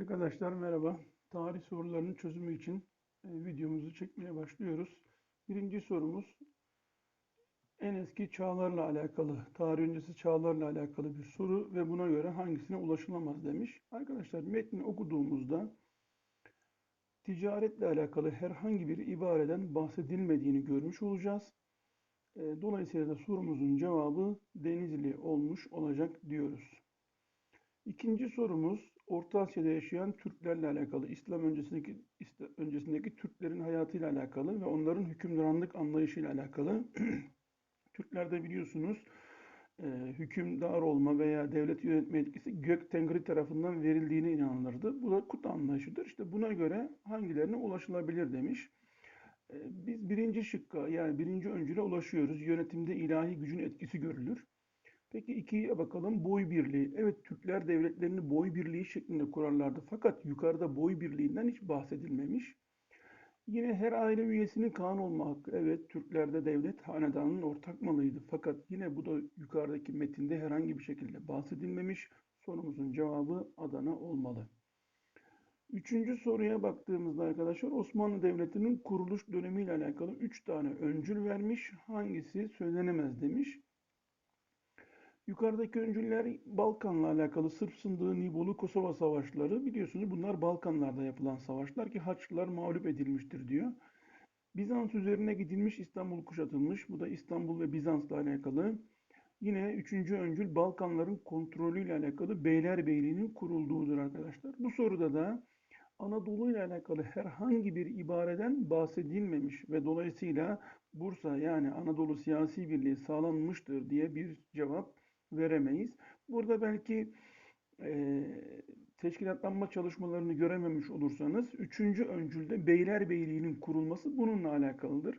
Arkadaşlar merhaba. Tarih sorularının çözümü için e, videomuzu çekmeye başlıyoruz. Birinci sorumuz en eski çağlarla alakalı, tarih öncesi çağlarla alakalı bir soru ve buna göre hangisine ulaşılamaz demiş. Arkadaşlar metni okuduğumuzda ticaretle alakalı herhangi bir ibareden bahsedilmediğini görmüş olacağız. E, Dolayısıyla da sorumuzun cevabı Denizli olmuş olacak diyoruz. İkinci sorumuz Orta Asya'da yaşayan Türklerle alakalı, İslam öncesindeki İslam öncesindeki Türklerin hayatıyla alakalı ve onların hükümranlık anlayışıyla alakalı. Türklerde biliyorsunuz e, hükümdar olma veya devleti yönetme etkisi gök tengri tarafından verildiğine inanılırdı. Bu da kut anlayışıdır. İşte buna göre hangilerine ulaşılabilir demiş. E, biz birinci şıkka yani birinci öncüle ulaşıyoruz. Yönetimde ilahi gücün etkisi görülür. Peki ikiye bakalım. Boy birliği. Evet Türkler devletlerini boy birliği şeklinde kurarlardı. Fakat yukarıda boy birliğinden hiç bahsedilmemiş. Yine her aile üyesinin kan olma hakkı. Evet Türklerde devlet hanedanın ortak malıydı. Fakat yine bu da yukarıdaki metinde herhangi bir şekilde bahsedilmemiş. Sorumuzun cevabı Adana olmalı. Üçüncü soruya baktığımızda arkadaşlar Osmanlı Devleti'nin kuruluş dönemiyle alakalı üç tane öncül vermiş. Hangisi söylenemez demiş. Yukarıdaki öncüller Balkan'la alakalı Sırp Sındığı, Nibolu, Kosova savaşları biliyorsunuz bunlar Balkanlarda yapılan savaşlar ki Haçlılar mağlup edilmiştir diyor. Bizans üzerine gidilmiş, İstanbul kuşatılmış. Bu da İstanbul ve Bizans'la alakalı. Yine üçüncü öncül Balkanların kontrolüyle alakalı Beylerbeyliğinin kurulduğudur arkadaşlar. Bu soruda da Anadolu ile alakalı herhangi bir ibareden bahsedilmemiş ve dolayısıyla Bursa yani Anadolu siyasi birliği sağlanmıştır diye bir cevap veremeyiz. Burada belki e, teşkilatlanma çalışmalarını görememiş olursanız üçüncü öncülde Beylerbeyliği'nin kurulması bununla alakalıdır.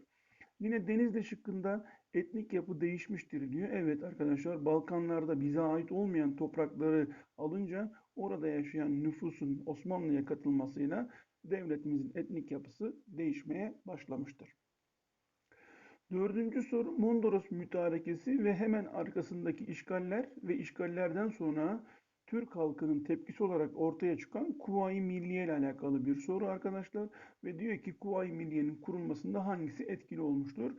Yine Denizli şıkkında etnik yapı değişmiştir diyor. Evet arkadaşlar Balkanlarda bize ait olmayan toprakları alınca orada yaşayan nüfusun Osmanlı'ya katılmasıyla devletimizin etnik yapısı değişmeye başlamıştır. Dördüncü soru Mondros mütarekesi ve hemen arkasındaki işgaller ve işgallerden sonra Türk halkının tepkisi olarak ortaya çıkan Kuvayi Milliye ile alakalı bir soru arkadaşlar. Ve diyor ki Kuvayi Milliye'nin kurulmasında hangisi etkili olmuştur?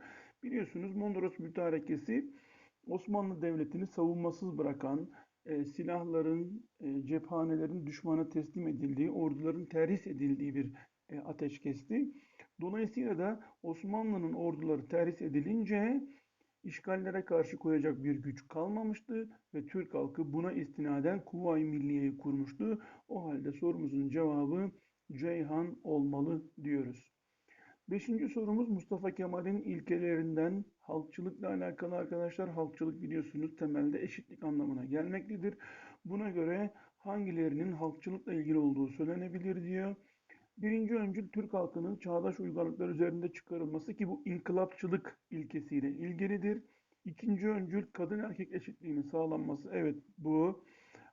Biliyorsunuz Mondros mütarekesi Osmanlı Devleti'ni savunmasız bırakan, e, silahların, e, cephanelerin düşmana teslim edildiği, orduların terhis edildiği bir e, ateşkesti. Dolayısıyla da Osmanlı'nın orduları terhis edilince işgallere karşı koyacak bir güç kalmamıştı ve Türk halkı buna istinaden Kuvayi Milliye'yi kurmuştu. O halde sorumuzun cevabı Ceyhan olmalı diyoruz. Beşinci sorumuz Mustafa Kemal'in ilkelerinden halkçılıkla alakalı arkadaşlar. Halkçılık biliyorsunuz temelde eşitlik anlamına gelmektedir. Buna göre hangilerinin halkçılıkla ilgili olduğu söylenebilir diyor. Birinci öncül Türk halkının çağdaş uygarlıklar üzerinde çıkarılması ki bu inkılapçılık ilkesiyle ilgilidir. İkinci öncül kadın erkek eşitliğinin sağlanması. Evet bu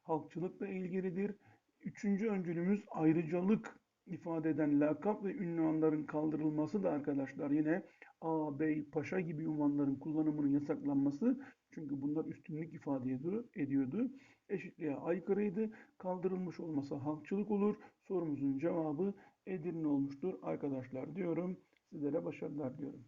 halkçılıkla ilgilidir. Üçüncü öncülümüz ayrıcalık ifade eden lakap ve ünvanların kaldırılması da arkadaşlar yine A, Bey, Paşa gibi ünvanların kullanımının yasaklanması çünkü bunlar üstünlük ifade ediyordu. Eşitliğe aykırıydı. Kaldırılmış olmasa halkçılık olur. Sorumuzun cevabı Edirne olmuştur arkadaşlar diyorum. Sizlere başarılar diyorum.